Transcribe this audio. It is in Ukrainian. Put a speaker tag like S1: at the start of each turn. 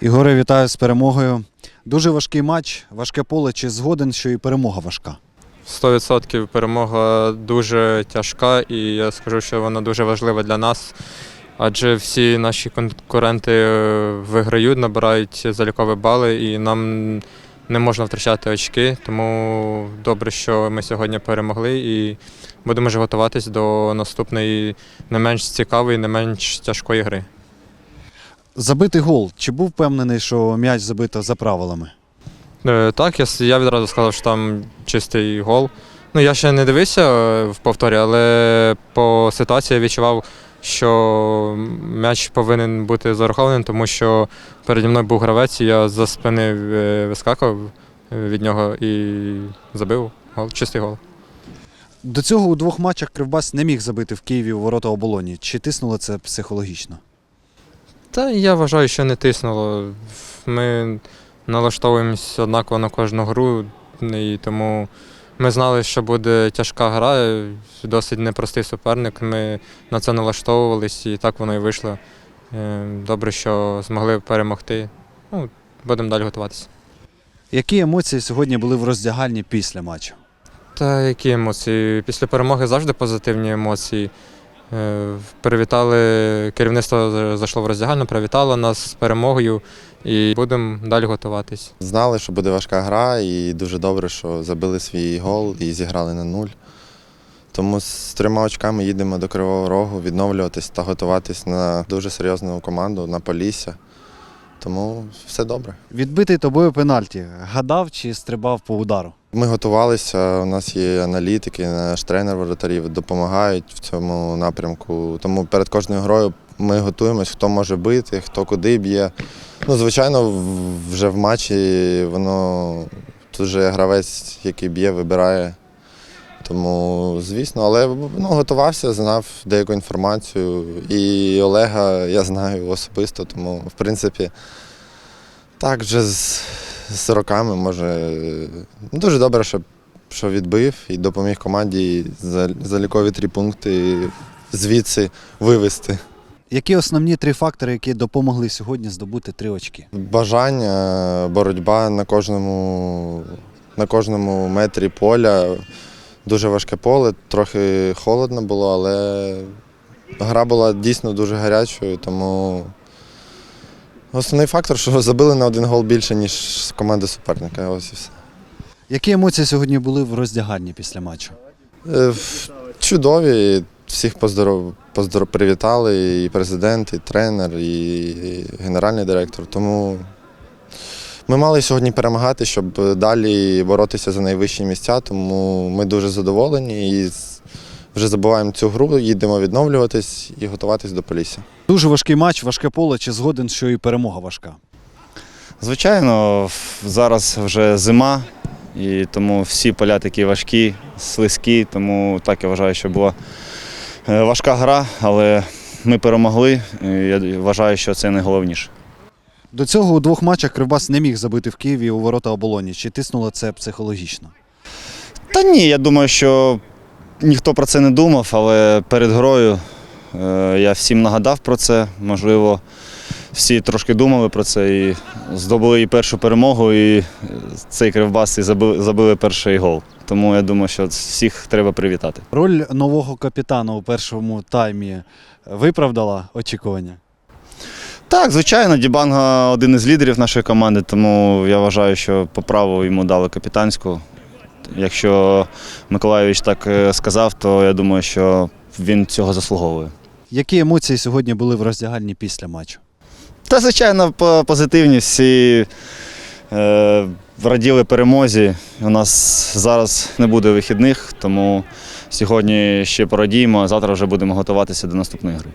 S1: Ігоре, вітаю з перемогою. Дуже важкий матч, важке поле. Чи згоден, що і перемога важка?
S2: 100% перемога дуже тяжка, і я скажу, що вона дуже важлива для нас. Адже всі наші конкуренти е, виграють, набирають залікові бали, і нам не можна втрачати очки. Тому добре, що ми сьогодні перемогли і будемо вже готуватись до наступної не менш цікавої, не менш тяжкої гри.
S1: Забитий гол. Чи був впевнений, що м'яч забито за правилами?
S2: Е, Так, я, с- я відразу сказав, що там чистий гол. Ну, я ще не дивився е, в повторі, але по ситуації я відчував, що м'яч повинен бути зарахованим, тому що переді мною був гравець, і я за спини е, вискакав е, від нього і забив гол, чистий гол.
S1: До цього у двох матчах Кривбас не міг забити в Києві у ворота оболоні. Чи тиснуло це психологічно?
S2: Та я вважаю, що не тиснуло. Ми налаштовуємось однаково на кожну гру, і тому ми знали, що буде тяжка гра, досить непростий суперник. Ми на це налаштовувались, і так воно і вийшло. Е, Добре, що змогли перемогти. Ну, будемо далі готуватися.
S1: Які емоції сьогодні були в роздягальні після матчу?
S2: Та які емоції? Після перемоги завжди позитивні емоції. Е, Привітали керівництво зайшло в роздягальну, привітало нас з перемогою і будемо далі готуватись.
S3: Знали, що буде важка гра, і дуже добре, що забили свій гол і зіграли на нуль. Тому з трьома очками їдемо до Кривого Рогу відновлюватись та готуватись на дуже серйозну команду на Полісся. Тому все добре.
S1: Відбитий тобою пенальті. Гадав чи стрибав по удару?
S3: Ми готувалися, у нас є аналітики, наш тренер воротарів допомагають в цьому напрямку. Тому перед кожною грою ми готуємось, хто може бити, хто куди б'є. Ну, звичайно, вже в матчі воно тут вже гравець, який б'є, вибирає. Тому, звісно, але ну, готувався, знав деяку інформацію. І Олега я знаю особисто, тому, в принципі, так, вже з роками може. Дуже добре, що, що відбив і допоміг команді за, залікові три пункти звідси вивести.
S1: Які основні три фактори, які допомогли сьогодні здобути три очки?
S3: Бажання, боротьба на кожному, на кожному метрі поля. Дуже важке поле, трохи холодно було, але гра була дійсно дуже гарячою, тому основний фактор, що забили на один гол більше, ніж команда суперника. Ось і все.
S1: Які емоції сьогодні були в роздягальні після матчу?
S3: Е, Чудові. Всіх поздоров... поздоров... привітали, і президент, і тренер, і генеральний директор. Тому ми мали сьогодні перемагати, щоб далі боротися за найвищі місця. Тому ми дуже задоволені і вже забуваємо цю гру, їдемо відновлюватись і готуватись до Полісся.
S1: Дуже важкий матч, важке поле. Чи згоден, що і перемога важка?
S4: Звичайно, зараз вже зима, і тому всі поля такі важкі, слизькі, тому так я вважаю, що була е, важка гра, але ми перемогли. і Я вважаю, що це найголовніше.
S1: До цього у двох матчах Кривбас не міг забити в Києві у ворота оболоні. Чи тиснуло це психологічно?
S4: Та ні, я думаю, що ніхто про це не думав, але перед грою е, я всім нагадав про це. Можливо, всі трошки думали про це і здобули і першу перемогу, і цей кривбас і забили, забили перший гол. Тому я думаю, що всіх треба привітати.
S1: Роль нового капітана у першому таймі виправдала очікування.
S4: Так, звичайно, Дібанга один із лідерів нашої команди, тому я вважаю, що по праву йому дали капітанську. Якщо Миколайович так е, сказав, то я думаю, що він цього заслуговує.
S1: Які емоції сьогодні були в роздягальні після матчу?
S4: Та, звичайно, по- позитивні всі е, раділи перемозі. У нас зараз не буде вихідних, тому сьогодні ще порадіємо, а завтра вже будемо готуватися до наступної гри.